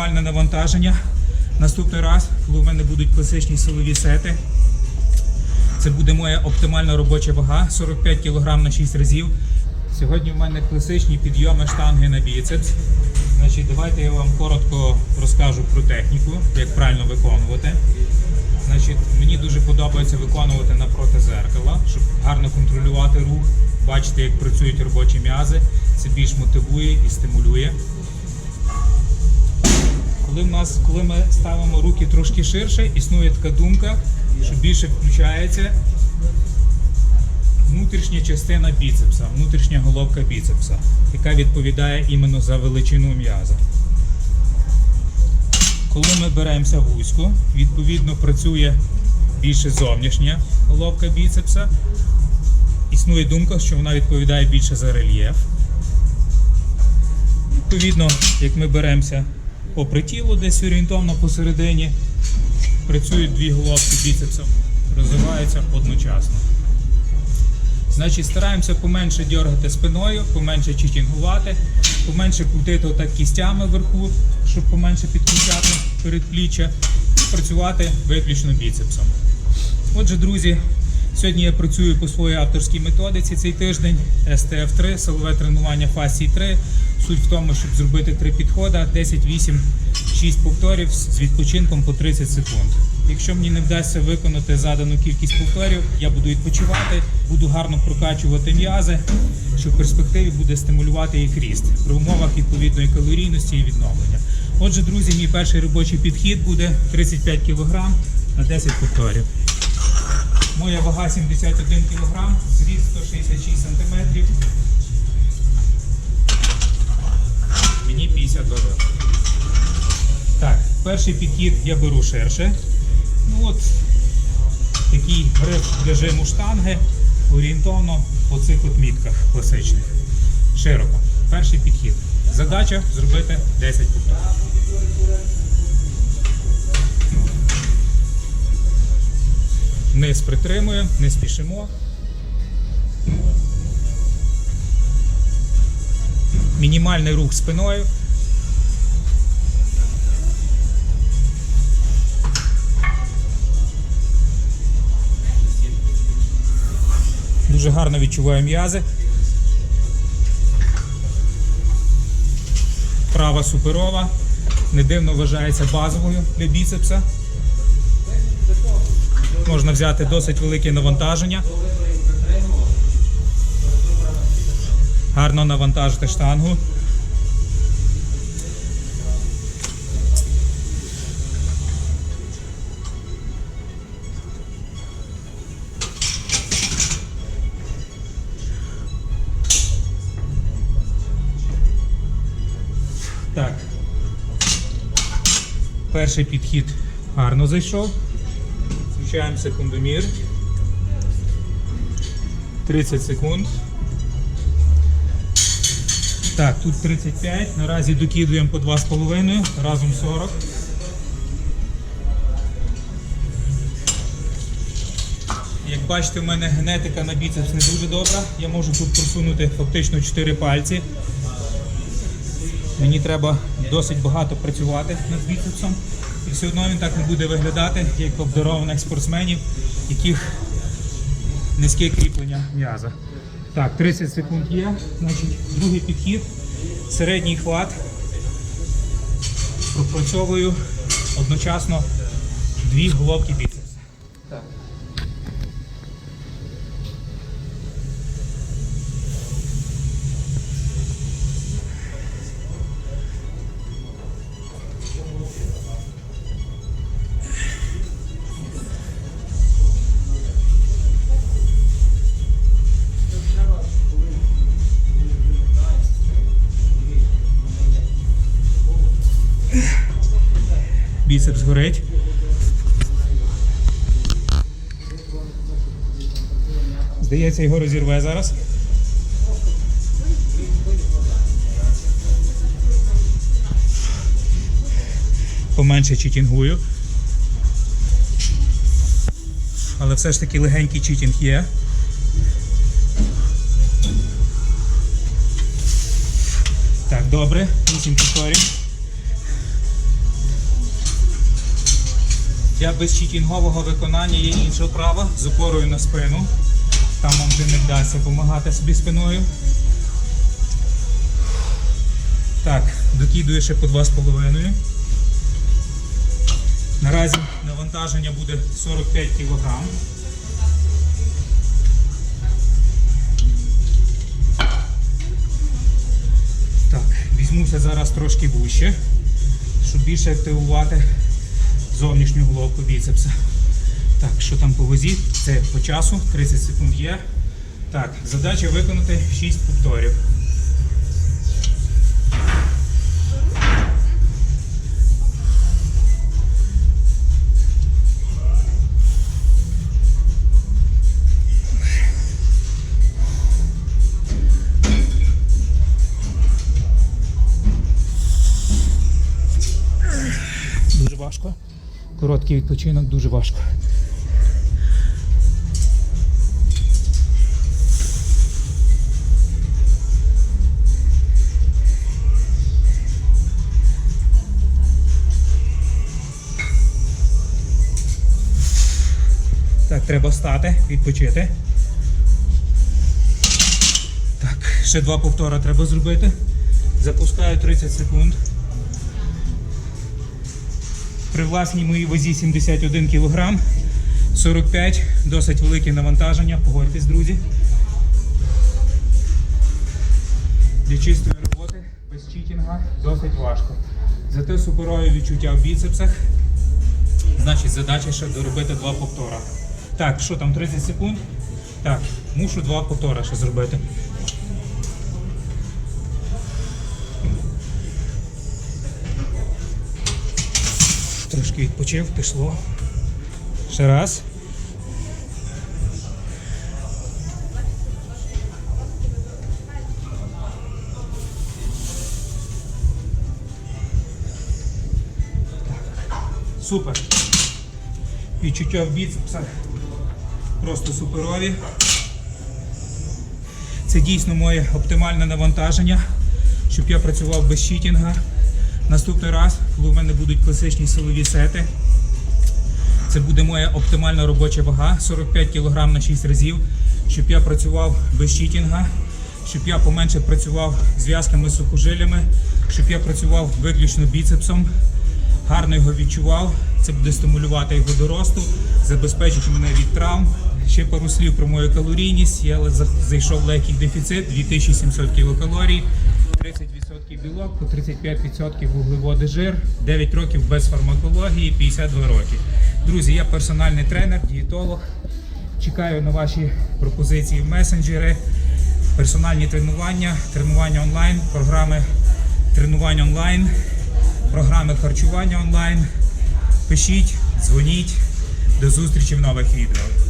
оптимальне навантаження. Наступний раз, коли в мене будуть класичні силові сети, це буде моя оптимальна робоча вага 45 кг на 6 разів. Сьогодні в мене класичні підйоми штанги на біцепс. Значить, давайте я вам коротко розкажу про техніку, як правильно виконувати. Значить, мені дуже подобається виконувати напроти зеркала, щоб гарно контролювати рух, бачити, як працюють робочі м'язи. Це більш мотивує і стимулює. Коли, в нас, коли ми ставимо руки трошки ширше, існує така думка, що більше включається внутрішня частина біцепса, внутрішня головка біцепса, яка відповідає іменно за величину м'яза. Коли ми беремося вузько, відповідно працює більше зовнішня головка біцепса. Існує думка, що вона відповідає більше за рельєф. Відповідно, як ми беремося попри тіло, десь орієнтовно посередині, працюють дві головки біцепса, розвиваються одночасно. Значить, стараємося поменше дергати спиною, поменше читінгувати, поменше крутити отак кістями вверху, щоб поменше підключати передпліччя, і працювати виключно біцепсом. Отже, друзі, сьогодні я працюю по своїй авторській методиці цей тиждень STF3, силове тренування фасції 3. Суть в тому, щоб зробити три підходи, 10, 8, 6 повторів з відпочинком по 30 секунд. Якщо мені не вдасться виконати задану кількість повторів, я буду відпочивати, буду гарно прокачувати м'язи, що в перспективі буде стимулювати їх ріст при умовах відповідної калорійності і відновлення. Отже, друзі, мій перший робочий підхід буде 35 кг на 10 повторів. Моя вага 71 кг, зріст 166 см. 52 роки. Так, перший підхід я беру ширше. Ну от такий гриф для штанги орієнтовно по цих от мітках класичних. Широко. Перший підхід. Задача зробити 10 повторів. Низ притримуємо, не спішимо. Мінімальний рух спиною. Дуже гарно відчуваю м'язи. Права суперова. Не дивно вважається базовою для біцепса. Можна взяти досить велике навантаження. Гарно навантажити штангу. Перший підхід гарно зайшов. Включаємо секундомір. 30 секунд. Так, тут 35. Наразі докидуємо по 2,5, разом 40. Як бачите, в мене генетика на біцепс не дуже добра. Я можу тут просунути фактично 4 пальці. Мені треба досить багато працювати над біцепсом. І все одно він так не буде виглядати, як обдарованих спортсменів, яких низьке кріплення м'яза. Так, 30 секунд є. Значить, другий підхід, середній хват. Пропрацьовую одночасно дві головки біцепса. Біцепс горить. Здається, його розірве зараз. Поменше читінгую. Але все ж таки легенький читінг є. Так, добре. 8 повторів. Для безчітінгового виконання є інша вправа з опорою на спину. Там вам вже не вдасться допомагати собі спиною. Так, докидую ще по 2,5. Наразі навантаження буде 45 кг. Так, візьмуся зараз трошки вище, щоб більше активувати зовнішню головку біцепса. Так, що там по вазі? Це по часу, 30 секунд є. Так, задача виконати 6 повторів. Короткий відпочинок дуже важко. Так, треба встати, відпочити. Так, ще два повтора треба зробити. Запускаю 30 секунд. При власній моїй вазі 71 кг, 45 досить велике навантаження, погодьтесь, друзі. Для чистої роботи без читінга досить важко. Зате суперові відчуття в біцепсах. Значить, задача ще доробити два повтора. Так, що там, 30 секунд? Так, мушу два повтора ще зробити. Трошки відпочив, пішло. Ще раз. Супер. Відчуття в біцепсах просто суперові. Це дійсно моє оптимальне навантаження, щоб я працював без щитінга. Наступний раз, коли в мене будуть класичні силові сети, це буде моя оптимальна робоча вага 45 кг на 6 разів, щоб я працював без щитінга, щоб я поменше працював зв'язками сухожиллями, щоб я працював виключно біцепсом, гарно його відчував. Це буде стимулювати його до росту, забезпечить мене від травм. Ще пару слів про мою калорійність. Я зайшов в легкий дефіцит 2700 кілокалорій. 30% білок, 35% вуглеводи жир, 9 років без фармакології, 52 роки. Друзі, я персональний тренер, дієтолог. Чекаю на ваші пропозиції в месенджери, персональні тренування, тренування онлайн, програми тренувань онлайн, програми харчування онлайн. Пишіть, дзвоніть. До зустрічі в нових відео.